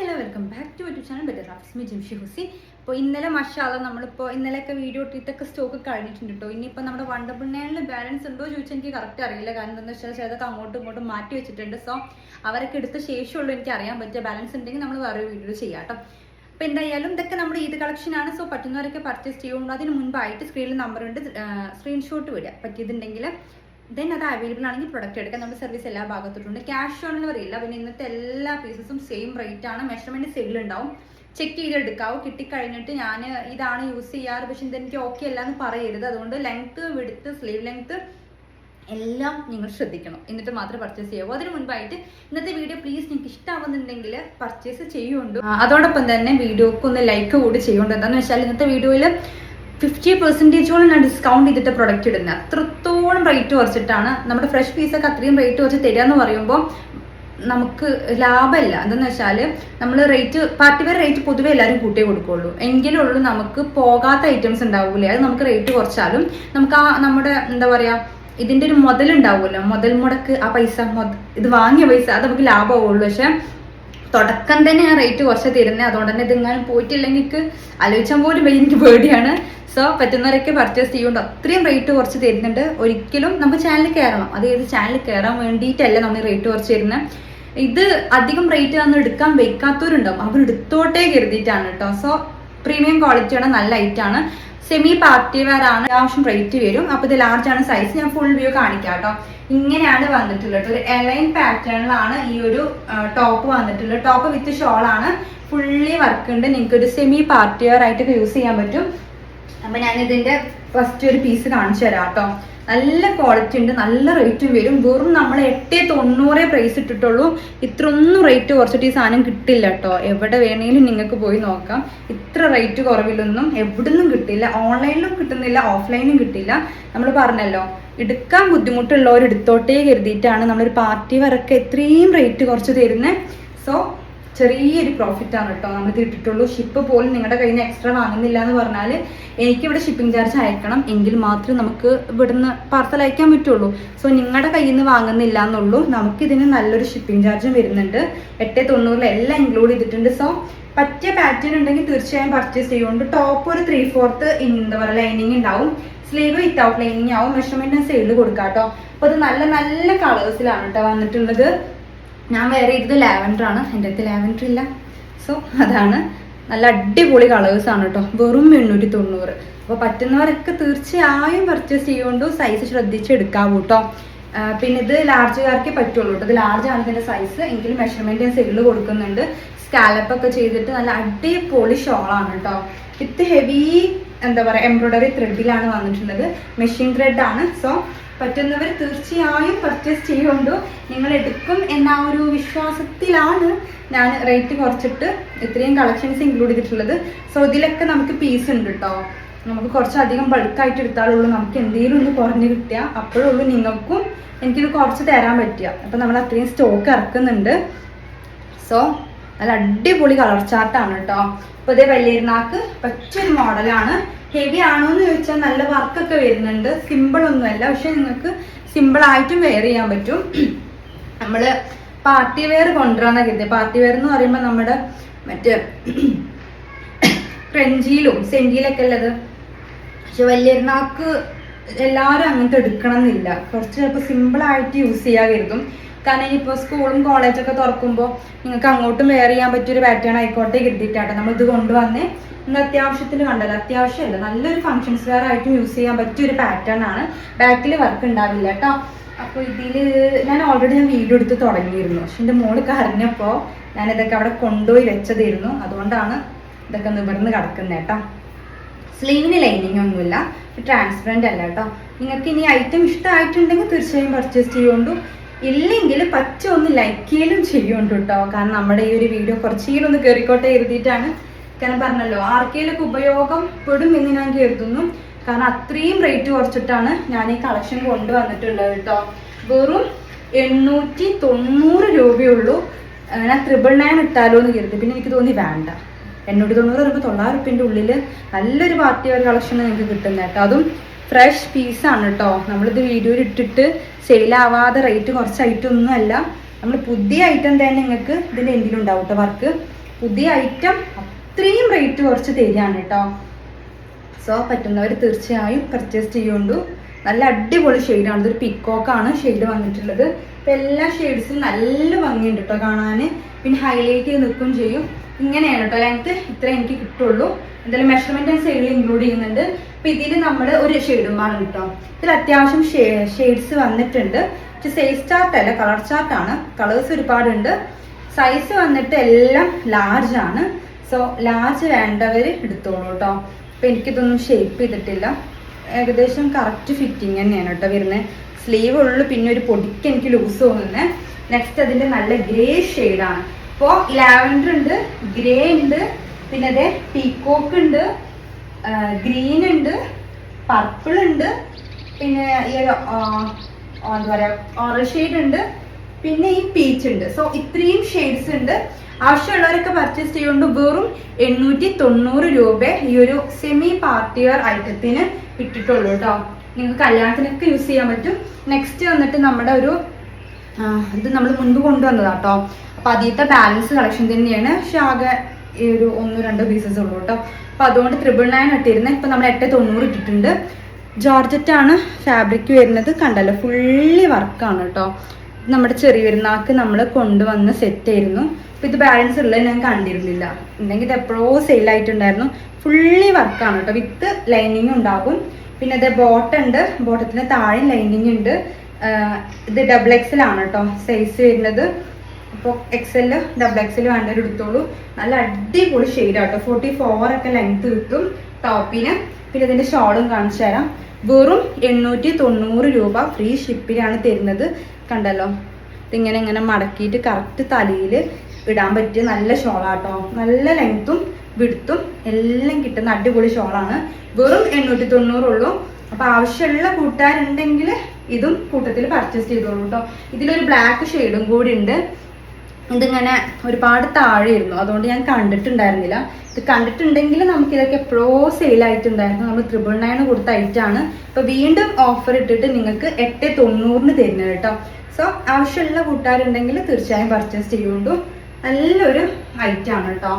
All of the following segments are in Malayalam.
Hello welcome back to YouTube channel better Rafsmi Jimshi Husi ഇപ്പോൾ ഇന്നലെ മഷാല നമ്മളിപ്പോൾ ഇന്നലെയൊക്കെ വീഡിയോ ഇട്ടിട്ടൊക്കെ സ്റ്റോക്ക് കഴിഞ്ഞിട്ടുണ്ട്? കേട്ടോ ഇനിയിപ്പോൾ നമ്മുടെ നയനിൽ ബാലൻസ് ഉണ്ടോ ചോദിച്ചാൽ എനിക്ക് കറക്റ്റ് അറിയില്ല. കാരണം എന്താണെന്ന് വെച്ചാൽ ചിലതൊക്കെ അങ്ങോട്ടും ഇങ്ങോട്ടും മാറ്റി വെച്ചിട്ടുണ്ട്. സോ അവരൊക്കെ എടുത്ത ശേഷമുള്ളൂ എനിക്ക് അറിയാൻ പറ്റിയ ബാലൻസ് ഉണ്ടെങ്കിൽ നമ്മൾ വേറെ വീഡിയോ ചെയ്യാം കേട്ടോ. അപ്പോൾ എന്തായാലും ഇതൊക്കെ നമ്മുടെ ഈദ് കളക്ഷനാണ് സോ പറ്റുന്നവരൊക്കെ പർച്ചേസ് ചെയ്യുള്ളൂ അതിന് മുൻപായിട്ട് സ്ക്രീനിൽ നമ്പർ ഉണ്ട്. സ്ക്രീൻഷോട്ട് വിടുക പറ്റിയതുണ്ടെങ്കിൽ ദെൻ അത് അവൈലബിൾ ആണെങ്കിൽ പ്രൊഡക്റ്റ് എടുക്കാം. നമ്മുടെ സർവീസ് എല്ലാ ഭാഗത്തോട്ടുണ്ട് ക്യാഷ് ഓൺ ഡെലിവറി ഇല്ല പിന്നെ ഇന്നത്തെ എല്ലാ പീസസും സെയിം റേറ്റ് ആണ്. മെഷർമെന്റ് സെയിൽ ഉണ്ടാവും. ചെക്ക് ചെയ്തെടുക്കാവൂ. കിട്ടിക്കഴിഞ്ഞിട്ട് ഞാൻ ഇതാണ് യൂസ് ചെയ്യാറ്. പക്ഷെ ഇതെനിക്ക് ഓക്കെ അല്ല എന്ന് പറയരുത്. അതുകൊണ്ട് ലെങ്ത് വിടുത്ത് സ്ലീവ് ലെങ്ത് എല്ലാം നിങ്ങൾ ശ്രദ്ധിക്കണം. എന്നിട്ട് മാത്രമേ പർച്ചേസ് ചെയ്യാവൂ. അതിന് മുൻപായിട്ട് ഇന്നത്തെ വീഡിയോ പ്ലീസ് നിങ്ങൾക്ക് ഇഷ്ടമാവുന്നുണ്ടെങ്കിൽ പർച്ചേസ് ചെയ്യുന്നുണ്ട്. അതോടൊപ്പം തന്നെ വീഡിയോക്ക് ഒന്ന് ലൈക്ക് കൂടി ചെയ്യുന്നുണ്ട് എന്താണെന്ന് വെച്ചാൽ ഇന്നത്തെ വീഡിയോയിൽ ഫിഫ്റ്റി പെർസെന്റേജോളം ഞാൻ ഡിസ്കൗണ്ട് ചെയ്തിട്ട് പ്രൊഡക്റ്റ് ഇടുന്നത് അത്രത്തോളം റേറ്റ് കുറച്ചിട്ടാണ് നമ്മുടെ ഫ്രഷ് പീസൊക്കെ അത്രയും റേറ്റ് കുറച്ച് തരിക എന്ന് പറയുമ്പോൾ നമുക്ക് ലാഭമല്ല എന്താണെന്ന് വെച്ചാൽ നമ്മൾ റേറ്റ് പാർട്ടി വെയർ റേറ്റ് പൊതുവെ എല്ലാവരും കൂട്ടിയേ കൊടുക്കുള്ളൂ. എങ്കിലുള്ളൂ നമുക്ക് പോകാത്ത ഐറ്റംസ് ഉണ്ടാവില്ലേ അത് നമുക്ക് റേറ്റ് കുറച്ചാലും നമുക്ക് ആ നമ്മുടെ എന്താ പറയുക ഇതിന്റെ ഒരു മുതലുണ്ടാവുമല്ലോ മുതൽ മുടക്ക് ആ പൈസ ഇത് വാങ്ങിയ പൈസ അത് നമുക്ക് ലാഭമാവുള്ളൂ. പക്ഷെ തുടക്കം തന്നെ ആ റേറ്റ് കുറച്ച് തരുന്നത്. അതുകൊണ്ട് തന്നെ ഇതെങ്ങാനും പോയിട്ടില്ലെങ്കിൽ ആലോചിച്ചാൽ പോലും വലിയ എനിക്ക് പേടിയാണ്. സോ പറ്റുന്നവരൊക്കെ പർച്ചേസ് ചെയ്യുന്നുണ്ട്. അത്രയും റേറ്റ് കുറച്ച് തരുന്നുണ്ട്. ഒരിക്കലും നമുക്ക് ചാനലിൽ കയറണം അത് ഏത് ചാനലിൽ കയറാൻ വേണ്ടിയിട്ടല്ല നമ്മൾ റേറ്റ് കുറച്ച് തരുന്നത്. ഇത് അധികം റേറ്റ് തന്ന് എടുക്കാൻ വെക്കാത്തവരുണ്ടാവും. അവർ എടുത്തോട്ടേ കരുതിയിട്ടാണ് കേട്ടോ. സോ പ്രീമിയം ക്വാളിറ്റിയാണ് നല്ല ഐറ്റാണ് സെമി പാർട്ടി വെയർ ആണ് അത്യാവശ്യം റേറ്റ് വരും. അപ്പൊ ഇത് ലാർജ് ആണ്. സൈസ് ഞാൻ ഫുൾ വ്യൂ കാണിക്കാം കേട്ടോ ഇങ്ങനെയാണ് വന്നിട്ടുള്ളത്. ഒരു എലൈൻ പാറ്റേണിലാണ് ഈ ഒരു ടോപ്പ് വന്നിട്ടുള്ളത്. ടോപ്പ് വിത്ത് ഷോൾ ആണ്. ഫുള്ളി വർക്ക് ഉണ്ട്. നിങ്ങൾക്ക് ഒരു സെമി പാർട്ടി വെയർ ആയിട്ട് യൂസ് ചെയ്യാൻ പറ്റും. അപ്പൊ ഞാൻ ഇതിന്റെ ഫസ്റ്റ് ഒരു പീസ് കാണിച്ചു തരാം കേട്ടോ നല്ല ക്വാളിറ്റി ഉണ്ട് നല്ല റേറ്റും വരും. വെറും നമ്മൾ എട്ട് തൊണ്ണൂറേ പ്രൈസ് ഇട്ടിട്ടുള്ളൂ. ഇത്രയൊന്നും റേറ്റ് കുറച്ചിട്ട് ഈ സാധനം കിട്ടില്ല കേട്ടോ എവിടെ വേണമെങ്കിലും നിങ്ങൾക്ക് പോയി നോക്കാം. ഇത്ര റേറ്റ് കുറവിലൊന്നും എവിടുന്നും കിട്ടില്ല. ഓൺലൈനിലും കിട്ടുന്നില്ല ഓഫ്ലൈനും കിട്ടില്ല. നമ്മൾ പറഞ്ഞല്ലോ എടുക്കാൻ ബുദ്ധിമുട്ടുള്ളവർ എടുത്തോട്ടേ കരുതിയിട്ടാണ് നമ്മളൊരു പാർട്ടി വരൊക്കെ ഇത്രയും റേറ്റ് കുറച്ച് തരുന്നത് സോ ചെറിയൊരു പ്രോഫിറ്റ് ആണ് കേട്ടോ നമ്മൾ തിട്ടിട്ടുള്ളൂ ഷിപ്പ് പോലും നിങ്ങളുടെ കയ്യിൽ നിന്ന് എക്സ്ട്രാ വാങ്ങുന്നില്ല എന്ന് പറഞ്ഞാൽ എനിക്ക് ഇവിടെ ഷിപ്പിംഗ് ചാർജ് അയക്കണം എങ്കിൽ മാത്രമേ നമുക്ക് ഇവിടുന്ന് പാർസൽ അയക്കാൻ പറ്റുള്ളൂ. സോ നിങ്ങളുടെ കയ്യിൽ നിന്ന് വാങ്ങുന്നില്ല എന്നുള്ളൂ. നമുക്ക് ഇതിന് നല്ലൊരു ഷിപ്പിംഗ് ചാർജും വരുന്നുണ്ട്. എട്ട് തൊണ്ണൂറിൽ എല്ലാം ഇൻക്ലൂഡ് ചെയ്തിട്ടുണ്ട്. സോ പറ്റിയ പാറ്റേൺ ഉണ്ടെങ്കിൽ തീർച്ചയായും പർച്ചേസ് ചെയ്യുന്നുണ്ട്. ടോപ്പ് ഒരു ത്രീ ഫോർത്ത് എന്താ പറയുക ലൈനിങ് ഉണ്ടാവും. സ്ലീവ് വിത്തൗട്ട് ലൈനിങ് ആവും. മെഷർമെന്റിന് സൈഡിൽ കൊടുക്കാം കേട്ടോ അപ്പോൾ അത് നല്ല നല്ല കളേഴ്സിലാണ് കേട്ടോ വന്നിട്ടുള്ളത്. ഞാൻ വേറെ ഇത് ലാവൻഡർ ആണ്. എന്റെ അടുത്ത് ലാവൻഡർ ഇല്ല. സോ അതാണ്. നല്ല അടിപൊളി കളേഴ്സ് ആണ് കേട്ടോ വെറും എണ്ണൂറ്റി തൊണ്ണൂറ് അപ്പോൾ പറ്റുന്നവരൊക്കെ തീർച്ചയായും പർച്ചേസ് ചെയ്യുകൊണ്ട് സൈസ് ശ്രദ്ധിച്ച് എടുക്കാവൂ കേട്ടോ പിന്നെ ഇത് ലാർജുകാർക്കേ പറ്റുള്ളൂ കേട്ടോ ഇത് ലാർജ് ആണ് ഇതിന്റെ സൈസ് എങ്കിലും മെഷർമെന്റ് ഞാൻ സൈഡിൽ കൊടുക്കുന്നുണ്ട്. സ്കാലപ്പ് ഒക്കെ ചെയ്തിട്ട് നല്ല അടിപൊളി ഷോളാണ് കേട്ടോ വിത്ത് ഹെവി എന്താ പറയുക എംബ്രോയ്ഡറി ത്രെഡിലാണ് വന്നിട്ടുള്ളത്. മെഷീൻ ത്രെഡ് ആണ്. സോ പറ്റുന്നവർ തീർച്ചയായും പർച്ചേസ് ചെയ്യുകൊണ്ടു നിങ്ങൾ എടുക്കും എന്ന ഒരു വിശ്വാസത്തിലാണ് ഞാൻ റേറ്റ് കുറച്ചിട്ട് ഇത്രയും കളക്ഷൻസ് ഇൻക്ലൂഡ് ചെയ്തിട്ടുള്ളത്. സോ ഇതിലൊക്കെ നമുക്ക് പീസ് ഉണ്ട് കേട്ടോ നമുക്ക് കുറച്ചധികം ബൾക്കായിട്ട് എടുത്താലുള്ളൂ നമുക്ക് എന്തെങ്കിലും ഒന്ന് കുറഞ്ഞ് കിട്ടുക അപ്പോഴുള്ളൂ നിങ്ങൾക്കും എനിക്കിത് കുറച്ച് തരാൻ പറ്റുക. അപ്പം നമ്മൾ അത്രയും സ്റ്റോക്ക് ഇറക്കുന്നുണ്ട്. സോ നല്ല അടിപൊളി കളർ ചാർട്ടാണ് കേട്ടോ അപ്പോൾ ഇതേ വലിയിരുന്നാക്ക് പറ്റിയൊരു മോഡലാണ് ഹെവി ആണോ എന്ന് ചോദിച്ചാൽ നല്ല വർക്കൊക്കെ വരുന്നുണ്ട്. സിമ്പിൾ ഒന്നുമല്ല. പക്ഷെ നിങ്ങൾക്ക് സിമ്പിൾ ആയിട്ടും വെയർ ചെയ്യാൻ പറ്റും. നമ്മൾ പാർട്ടി വെയർ കൊണ്ടുവരാനാണ് കരുതി പാർട്ടി വെയർ എന്ന് പറയുമ്പോൾ നമ്മുടെ മറ്റേ ഫ്രഞ്ചിയിലും സെഞ്ചിയിലൊക്കെ ഉള്ളത്. പക്ഷെ വലിയൊരുനാക്ക് എല്ലാവരും അങ്ങനത്തെ എടുക്കണം എന്നില്ല കുറച്ച് ചിലപ്പോൾ സിമ്പിൾ ആയിട്ട് യൂസ് ചെയ്യാൻ കരുതും. കാരണം ഇനിയിപ്പോൾ സ്കൂളും കോളേജൊക്കെ തുറക്കുമ്പോൾ നിങ്ങൾക്ക് അങ്ങോട്ടും വെയർ ചെയ്യാൻ പറ്റിയൊരു പാറ്റേൺ ആയിക്കോട്ടെ കരുതിയിട്ടാട്ടെ നമ്മൾ ഇത് കൊണ്ടുവന്നേ. നിങ്ങൾ അത്യാവശ്യത്തിന് കണ്ടല്ലോ അത്യാവശ്യമല്ല നല്ലൊരു ഫങ്ഷൻസ് വെയർ ആയിട്ടും യൂസ് ചെയ്യാൻ പറ്റിയ ഒരു പാറ്റേൺ ആണ് ബാക്കിൽ വർക്ക് ഉണ്ടാവില്ല കേട്ടോ അപ്പോൾ ഇതിൽ ഞാൻ ഓൾറെഡി ഞാൻ വീഡിയോ എടുത്ത് തുടങ്ങിയിരുന്നു. പക്ഷെ എന്റെ മോൾ ഞാൻ ഇതൊക്കെ അവിടെ കൊണ്ടുപോയി വെച്ചതായിരുന്നു. അതുകൊണ്ടാണ് ഇതൊക്കെ നിവർന്ന് കിടക്കുന്നത് കേട്ടോ സ്ലീവിന് ലൈനിങ് ഒന്നുമില്ല ട്രാൻസ്പെറന്റ് അല്ല കേട്ടോ നിങ്ങൾക്ക് ഇനി ഐറ്റം ഇഷ്ടമായിട്ടുണ്ടെങ്കിൽ തീർച്ചയായും പർച്ചേസ് ചെയ്യുകൊണ്ടു ഇല്ലെങ്കിൽ പച്ച ഒന്ന് ലൈക്ക് ചെയ്യലും ചെയ്യുന്നുണ്ട് കേട്ടോ കാരണം നമ്മുടെ ഈ ഒരു വീഡിയോ കുറച്ചെങ്കിലും ഒന്ന് കയറിക്കോട്ടെ എഴുതിയിട്ടാണ് കാരണം പറഞ്ഞല്ലോ. ആർക്കെങ്കിലൊക്കെ ഉപയോഗം പെടും എന്ന് ഞാൻ കരുതുന്നു. കാരണം അത്രയും റേറ്റ് കുറച്ചിട്ടാണ് ഞാൻ ഈ കളക്ഷൻ കൊണ്ടുവന്നിട്ടുള്ളത് കേട്ടോ വെറും എണ്ണൂറ്റി തൊണ്ണൂറ് രൂപയുള്ളൂ. ഞാൻ ത്രിബിൾ നയൻ ഇട്ടാലോ എന്ന് കരുതി. പിന്നെ എനിക്ക് തോന്നി വേണ്ട. എണ്ണൂറ്റി തൊണ്ണൂറ് പറയുമ്പോൾ തൊള്ളായിരം ഉറുപ്പിന്റെ ഉള്ളിൽ നല്ലൊരു പാർട്ടി വെയർ കളക്ഷൻ നിങ്ങൾക്ക് കിട്ടുന്നത് കേട്ടോ അതും ഫ്രഷ് പീസാണ് കേട്ടോ നമ്മളിത് വീഡിയോയിൽ ഇട്ടിട്ട് സെയിലാവാതെ റേറ്റ് കുറച്ച് ഐറ്റം ഒന്നും അല്ല നമ്മൾ പുതിയ ഐറ്റം തന്നെ നിങ്ങൾക്ക് ഇതിന്റെ എന്തിലും ഉണ്ടാവും കേട്ടോ വർക്ക് പുതിയ ഐറ്റം അത്രയും റേറ്റ് കുറച്ച് തരികയാണ് കേട്ടോ സോ പറ്റുന്നവർ തീർച്ചയായും പർച്ചേസ് ചെയ്യുന്നുണ്ട് നല്ല അടിപൊളി ഷെയ്ഡാണ് ഇതൊരു പിക്കോക്കാണ് ഷെയ്ഡ് വന്നിട്ടുള്ളത്. ഇപ്പം എല്ലാ ഷെയ്ഡ്സും നല്ല ഭംഗിയുണ്ട് കേട്ടോ കാണാൻ പിന്നെ ഹൈലൈറ്റ് ചെയ്ത് നിൽക്കുകയും ചെയ്യും. ഇങ്ങനെയാണ് കേട്ടോ ലെങ്ത്ത് ഇത്രയും എനിക്ക് കിട്ടുള്ളൂ. എന്തായാലും മെഷർമെന്റ് മെഷർമെന്റ് സെയിൽ ഇൻക്ലൂഡ് ചെയ്യുന്നുണ്ട്. അപ്പം ഇതിന് നമ്മൾ ഒരു ഷെയ്ഡും വേണം കിട്ടാം ഇതിൽ അത്യാവശ്യം ഷെയ്ഡ്സ് വന്നിട്ടുണ്ട്. സൈസ് ചാർട്ട് അല്ല കളർ ചാർട്ട് ആണ്. കളേഴ്സ് ഒരുപാടുണ്ട്. സൈസ് വന്നിട്ട് എല്ലാം ലാർജ് ആണ്. സോ ലാർജ് വേണ്ടവർ എടുത്തോളൂ കേട്ടോ അപ്പം എനിക്കിതൊന്നും ഷേപ്പ് ചെയ്തിട്ടില്ല. ഏകദേശം കറക്റ്റ് ഫിറ്റിംഗ് തന്നെയാണ് കേട്ടോ വരുന്നത് സ്ലീവ് ഉള്ളു പിന്നെ ഒരു പൊടിക്ക് എനിക്ക് ലൂസ് തോന്നുന്നത് നെക്സ്റ്റ് അതിന്റെ നല്ല ഗ്രേ ഷെയ്ഡാണ് ഇപ്പോൾ ലാവൻഡർ ഉണ്ട് ഗ്രേ ഉണ്ട് പിന്നെ അതെ പീക്കോക്ക് ഉണ്ട്. ഗ്രീൻ ഉണ്ട് പർപ്പിൾ ഉണ്ട് പിന്നെ ഈ ഒരു എന്താ പറയാ ഓറഞ്ച് ഷെയ്ഡ് ഉണ്ട് പിന്നെ ഈ പീച്ച് ഉണ്ട്. സോ ഇത്രയും ഷെയ്ഡ്സ് ഉണ്ട്. ആവശ്യമുള്ളവരൊക്കെ പർച്ചേസ് ചെയ്യുകൊണ്ട് വെറും എണ്ണൂറ്റി തൊണ്ണൂറ് രൂപ ഈ ഒരു സെമി പാർട്ടി വെയർ ഐറ്റത്തിന് ഇട്ടിട്ടുള്ളൂ കേട്ടോ നിങ്ങൾക്ക് കല്യാണത്തിനൊക്കെ യൂസ് ചെയ്യാൻ പറ്റും. നെക്സ്റ്റ് വന്നിട്ട് നമ്മുടെ ഒരു ഇത് നമ്മൾ മുൻപ് കൊണ്ടുവന്നതാട്ടോ അപ്പൊ അതിലത്തെ ബാലൻസ് കളക്ഷൻ തന്നെയാണ്. പക്ഷെ ആകെ ഈ ഒരു ഒന്നോ രണ്ടോ പീസസ് ഉള്ളൂ കേട്ടോ. അപ്പൊ അതുകൊണ്ട് ത്രിബിൾ നയൻ ഇട്ടിരുന്നത് ഇപ്പൊ നമ്മൾ എട്ട് തൊണ്ണൂറ് ഇട്ടിട്ടുണ്ട്. ആണ് ഫാബ്രിക് വരുന്നത്. കണ്ടല്ലോ ഫുള്ളി വർക്കാണ് കേട്ടോ. നമ്മുടെ ചെറിയ പെരുന്നാൾക്ക് നമ്മൾ കൊണ്ടുവന്ന സെറ്റ് ആയിരുന്നു. ഇപ്പൊ ഇത് ബാലൻസ് ഉള്ളത് ഞാൻ കണ്ടിരുന്നില്ല. ഉണ്ടെങ്കിൽ ഇത് എപ്പോഴോ സെയിൽ ആയിട്ടുണ്ടായിരുന്നു. ഫുള്ളി വർക്കാണ് കേട്ടോ. വിത്ത് ലൈനിങ് ഉണ്ടാകും. പിന്നെ ഇത് ബോട്ട് ഉണ്ട്. ബോട്ടത്തിന് താഴെ ലൈനിങ് ഉണ്ട്. ഇത് ഡബിൾ എക്സൽ ആണ് കേട്ടോ സൈസ് വരുന്നത്. അപ്പോൾ എക്സൽ ഡബിൾ എക്സൽ വേണ്ടവർ എടുത്തോളൂ. നല്ല അടിപൊളി ഷെയ്ഡ് ആട്ടോ. ഫോർട്ടി ഫോർ ഒക്കെ ലെങ്ത് കിട്ടും ടോപ്പിന് പിന്നെ ഇതിന്റെ ഷോളും കാണിച്ചു തരാം. വെറും എണ്ണൂറ്റി തൊണ്ണൂറ് രൂപ ഫ്രീ ഷിപ്പിലാണ് തരുന്നത്. കണ്ടല്ലോ? ഇതിങ്ങനെ ഇങ്ങനെ മടക്കിയിട്ട് കറക്റ്റ് തലയിൽ ഇടാൻ പറ്റിയ നല്ല ഷോളാട്ടോ നല്ല ലെങ്ത്തും വിടുത്തും എല്ലാം കിട്ടുന്ന അടിപൊളി ഷോളാണ് വെറും എണ്ണൂറ്റി തൊണ്ണൂറുള്ളൂ അപ്പോൾ ആവശ്യമുള്ള കൂട്ടുകാരുണ്ടെങ്കിൽ ഇതും കൂട്ടത്തിൽ പർച്ചേസ് ചെയ്തോളൂ കേട്ടോ ഇതിലൊരു ബ്ലാക്ക് ഷെയ്ഡും കൂടി ഉണ്ട്. ഇതിങ്ങനെ ഒരുപാട് താഴെയിരുന്നു അതുകൊണ്ട് ഞാൻ കണ്ടിട്ടുണ്ടായിരുന്നില്ല. ഇത് കണ്ടിട്ടുണ്ടെങ്കിൽ നമുക്ക് ഇതൊക്കെ എപ്പോഴോ സെയിൽ ആയിട്ടുണ്ടായിരുന്നു. നമ്മൾ ത്രിപിൾ നയൻ കൊടുത്ത ഐറ്റാണ് ഇപ്പൊ വീണ്ടും ഓഫർ ഇട്ടിട്ട് നിങ്ങൾക്ക് എട്ട് തൊണ്ണൂറിന് തരുന്നത് കേട്ടോ. സോ ആവശ്യമുള്ള കൂട്ടുകാരുണ്ടെങ്കിൽ തീർച്ചയായും പർച്ചേസ് ചെയ്യുകൊണ്ടു നല്ലൊരു ഐറ്റാണ് കേട്ടോ.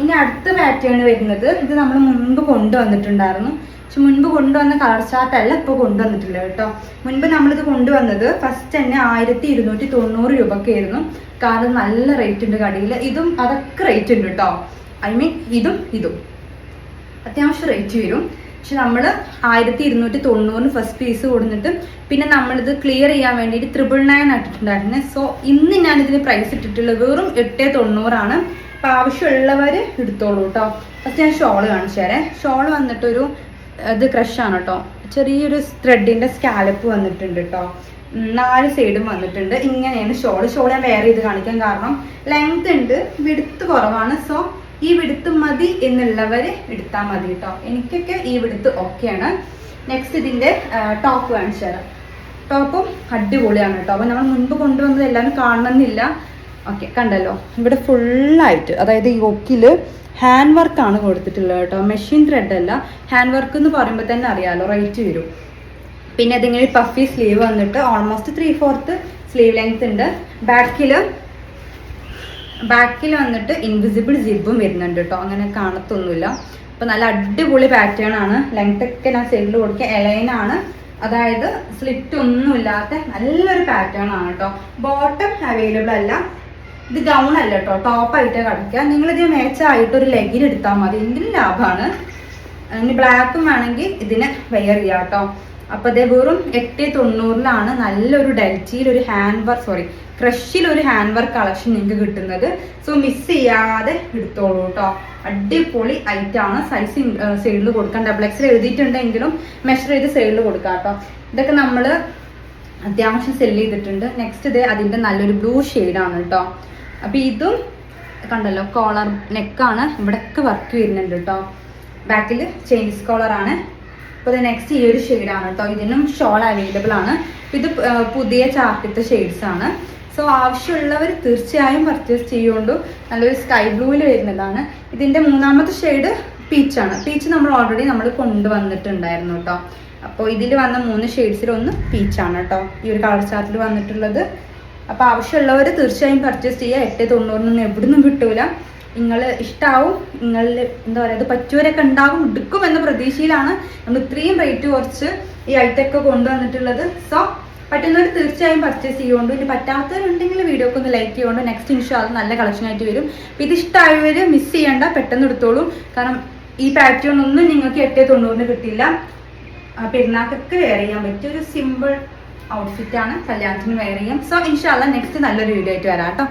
ഇനി അടുത്ത പാറ്റേൺ വരുന്നത് ഇത് നമ്മൾ മുൻപ് കൊണ്ടുവന്നിട്ടുണ്ടായിരുന്നു. പക്ഷെ മുൻപ് കൊണ്ടുവന്ന കളർ ചാർട്ട് അല്ല ഇപ്പോൾ കൊണ്ടുവന്നിട്ടില്ല കേട്ടോ. മുൻപ് നമ്മളിത് കൊണ്ടുവന്നത് ഫസ്റ്റ് തന്നെ ആയിരത്തി ഇരുന്നൂറ്റി തൊണ്ണൂറ് രൂപക്കായിരുന്നു. കാരണം നല്ല റേറ്റ് ഉണ്ട് കടയിൽ ഇതും അതൊക്കെ റേറ്റ് ഉണ്ട് കേട്ടോ. ഐ മീൻ ഇതും ഇതും. അത്യാവശ്യം റേറ്റ് വരും. പക്ഷെ നമ്മൾ ആയിരത്തി ഇരുന്നൂറ്റി തൊണ്ണൂറിന് ഫസ്റ്റ് പീസ് കൊടുത്തിട്ട് പിന്നെ നമ്മളിത് ക്ലിയർ ചെയ്യാൻ വേണ്ടിയിട്ട് ത്രിപിൾ നയൻ ഇട്ടിട്ടുണ്ടായിരുന്നത് സോ ഇന്ന് ഞാൻ ഇതിന് പ്രൈസ് ഇട്ടിട്ടുള്ളത് വെറും എട്ട് തൊണ്ണൂറാണ്. ആവശ്യമുള്ളവർ എടുത്തോളൂ കേട്ടോ ഫസ്റ്റ് ഞാൻ ഷോൾ കാണിച്ചു തരാം. ഷോൾ വന്നിട്ടൊരു ഇത് ക്രഷാണ് കേട്ടോ ചെറിയൊരു ത്രെഡിന്റെ സ്കാലപ്പ് വന്നിട്ടുണ്ട് കേട്ടോ നാല് സൈഡും വന്നിട്ടുണ്ട്. ഇങ്ങനെയാണ് ഷോൾ ഷോൾ ഞാൻ വേറെ ഇത് കാണിക്കാൻ കാരണം ലെങ്ത് ഉണ്ട് വിടുത്ത് കുറവാണ്. സോ ഈ വിടുത്ത് മതി എന്നുള്ളവര് എടുത്താൽ മതി കേട്ടോ എനിക്കൊക്കെ ഈ വിടുത്ത് ഓക്കെയാണ് നെക്സ്റ്റ് ഇതിന്റെ ടോപ്പ് കാണിച്ചു തരാം. ടോപ്പും അടിപൊളിയാണ് കേട്ടോ അപ്പൊ നമ്മൾ മുൻപ് കൊണ്ടുവന്നത് എല്ലാവരും കാണണമെന്നില്ല. ഓക്കെ കണ്ടല്ലോ. ഇവിടെ ഫുള്ളായിട്ട് അതായത് ഈ ഒക്കിൽ ഹാൻഡ് വർക്കാണ് കൊടുത്തിട്ടുള്ളത് കേട്ടോ. മെഷീൻ ത്രെഡ് അല്ല. ഹാൻഡ് വർക്ക് എന്ന് പറയുമ്പോൾ തന്നെ അറിയാലോ റേറ്റ് വരും. പിന്നെ അതിങ്ങനെ പഫി സ്ലീവ് വന്നിട്ട് almost three fourth sleeve length ഉണ്ട്. ബാക്കിൽ ബാക്കിൽ വന്നിട്ട് ഇൻവിസിബിൾ ജിബും വരുന്നുണ്ട് കേട്ടോ. അങ്ങനെ കാണത്തൊന്നുമില്ല. അപ്പൊ നല്ല അടിപൊളി പാറ്റേൺ ആണ്. ലെങ്ത് ഒക്കെ ഞാൻ സൈഡിൽ കൊടുക്കുക. ആണ്. അതായത് സ്ലിറ്റ് ഒന്നുമില്ലാത്ത നല്ലൊരു പാറ്റേൺ ആണ് കേട്ടോ. ബോട്ടം അവൈലബിൾ അല്ല. ഇത് ഗൗൺ അല്ല കേട്ടോ ടോപ്പ് ആയിട്ട് കിടക്കുക നിങ്ങൾ ഇത് മേച്ചായിട്ട് ഒരു ലെഗിൻ എടുത്താൽ മതി. എന്തിനും ലാഭമാണ് ഇനി ബ്ലാക്കും വേണമെങ്കിൽ ഇതിന് വെയർ ചെയ്യാം കേട്ടോ അപ്പൊ അതേ വെറും എട്ട് തൊണ്ണൂറിലാണ് നല്ലൊരു ഡെൽറ്റിയിൽ ഒരു ഹാൻഡ് വർക്ക് സോറി ക്രഷിൽ ഒരു ഹാൻഡ് വർക്ക് കളക്ഷൻ നിങ്ങൾക്ക് കിട്ടുന്നത്. സോ മിസ് ചെയ്യാതെ എടുത്തോളൂ കേട്ടോ അടിപൊളി ഐറ്റം ആണ്. സൈസ് സൈഡിൽ കൊടുക്കാൻ ഡബിൾ എക്സിൽ എഴുതിയിട്ടുണ്ടെങ്കിലും മെഷർ ചെയ്ത് സൈഡിൽ കൊടുക്കാം കേട്ടോ ഇതൊക്കെ നമ്മൾ അത്യാവശ്യം സെല്ല് ചെയ്തിട്ടുണ്ട്. നെക്സ്റ്റ് ഇത് അതിന്റെ നല്ലൊരു ബ്ലൂ ആണ് കേട്ടോ അപ്പൊ ഇതും കണ്ടല്ലോ കോളർ നെക്കാണ് ഇവിടൊക്കെ വർക്ക് വരുന്നുണ്ട് കേട്ടോ ബാക്കിൽ ചെയിൻസ് കോളർ ആണ്. അപ്പോൾ ഇത് നെക്സ്റ്റ് ഈ ഒരു ഷെയ്ഡാണ് കേട്ടോ ഇതിനും ഷോൾ അവൈലബിൾ ആണ്. ഇത് പുതിയ ചാർട്ടിത്തെ ഷെയ്ഡ്സ് ആണ്. സോ ആവശ്യമുള്ളവർ തീർച്ചയായും പർച്ചേസ് ചെയ്യുകൊണ്ടു നല്ലൊരു സ്കൈ ബ്ലൂവിൽ വരുന്നതാണ്. ഇതിന്റെ മൂന്നാമത്തെ ഷെയ്ഡ് പീച്ചാണ് പീച്ച് നമ്മൾ ഓൾറെഡി നമ്മൾ കൊണ്ടുവന്നിട്ടുണ്ടായിരുന്നു കേട്ടോ അപ്പോൾ ഇതിൽ വന്ന മൂന്ന് ഷെയ്ഡ്സിൽ ഒന്ന് പീച്ചാണ് കേട്ടോ ഈ ഒരു കളർ ചാർട്ടിൽ വന്നിട്ടുള്ളത്. അപ്പോൾ ആവശ്യമുള്ളവർ തീർച്ചയായും പർച്ചേസ് ചെയ്യുക എട്ട് തൊണ്ണൂറിനൊന്നും എവിടുന്നും കിട്ടൂല. നിങ്ങൾ ഇഷ്ടാവും നിങ്ങളിൽ എന്താ പറയുക ഇത് പറ്റുവരൊക്കെ ഉണ്ടാവും എടുക്കും എന്ന പ്രതീക്ഷയിലാണ് നമ്മൾ ഇത്രയും റേറ്റ് കുറച്ച് ഈ ഐറ്റൊക്കെ കൊണ്ടുവന്നിട്ടുള്ളത്. സോ പറ്റുന്നവർ തീർച്ചയായും പർച്ചേസ് ചെയ്യുകൊണ്ട് ഇനി പറ്റാത്തവരുണ്ടെങ്കിൽ വീഡിയോ ഒക്കെ ഒന്ന് ലൈക്ക് ചെയ്യുകൊണ്ട് നെക്സ്റ്റ് ഇൻഷാൽ നല്ല കളക്ഷൻ ആയിട്ട് വരും. ഇത് ഇഷ്ടമായവർ മിസ് ചെയ്യേണ്ട പെട്ടെന്ന് എടുത്തോളൂ. കാരണം ഈ പാറ്റേൺ ഒന്നും നിങ്ങൾക്ക് എട്ടേ തൊണ്ണൂറിന് കിട്ടില്ല. പെരുന്നാക്കൊക്കെ വെയർ ചെയ്യാൻ പറ്റിയ ഒരു സിമ്പിൾ ഔട്ട്ഫിറ്റ് ആണ്. കല്യാണത്തിന് വെയർ ചെയ്യാം സോ ഇൻഷാല്ല നെക്സ്റ്റ് നല്ലൊരു വീഡിയോ ആയിട്ട് വരാം കേട്ടോ.